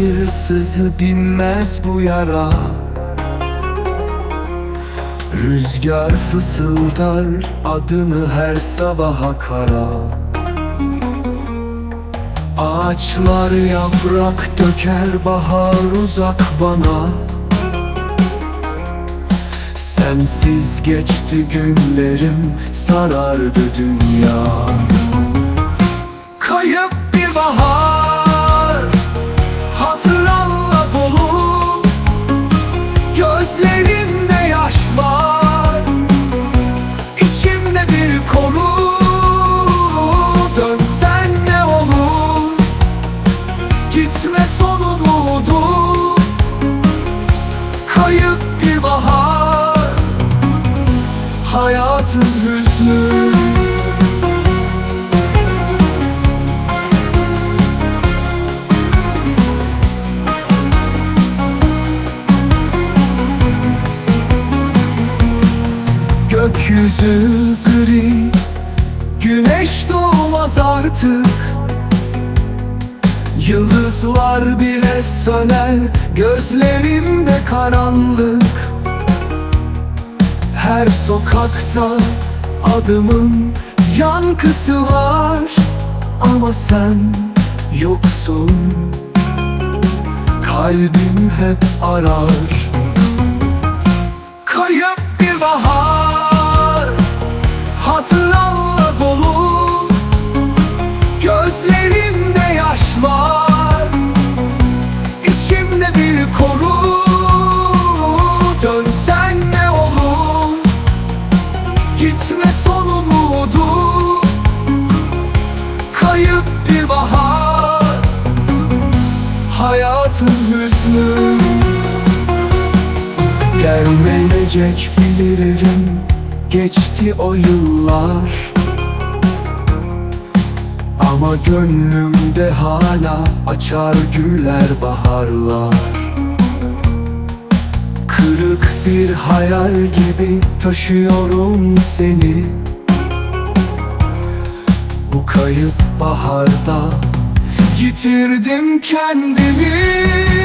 bir sızı dinmez bu yara. Rüzgar fısıldar adını her sabaha kara. Ağaçlar yaprak döker bahar uzak bana. Sensiz geçti günlerim sarardı dünya. Kayıp bir bahar Hatıranla dolu. Gözlerimde yaş var İçimde bir konu Dönsen ne olur? Gitme son umudu. Kayıp bir bahar. Hayatın hüznü artık. Yıldızlar bile söner Gözlerimde karanlık. Her sokakta adımın yankısı var. Ama sen yoksun. Kalbim hep arar. Kayıp bir bahar Bir konu Dönsen ne olur? Gitme son umudu. Kayıp bir bahar. Hayatın hüznü. Gelmeyecek bilirim Geçti o yıllar Ama gönlümde hala Açar güller baharlar. Kırık bir hayal gibi Taşıyorum seni. Bu kayıp baharda Yitirdim kendimi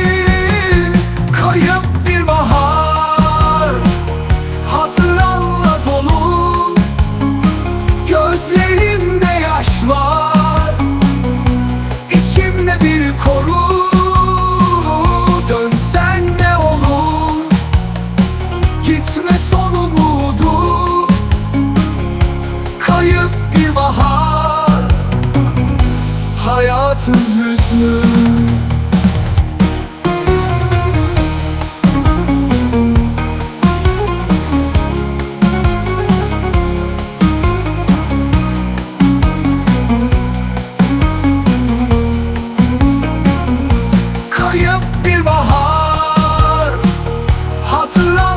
bir bahar. Hatıra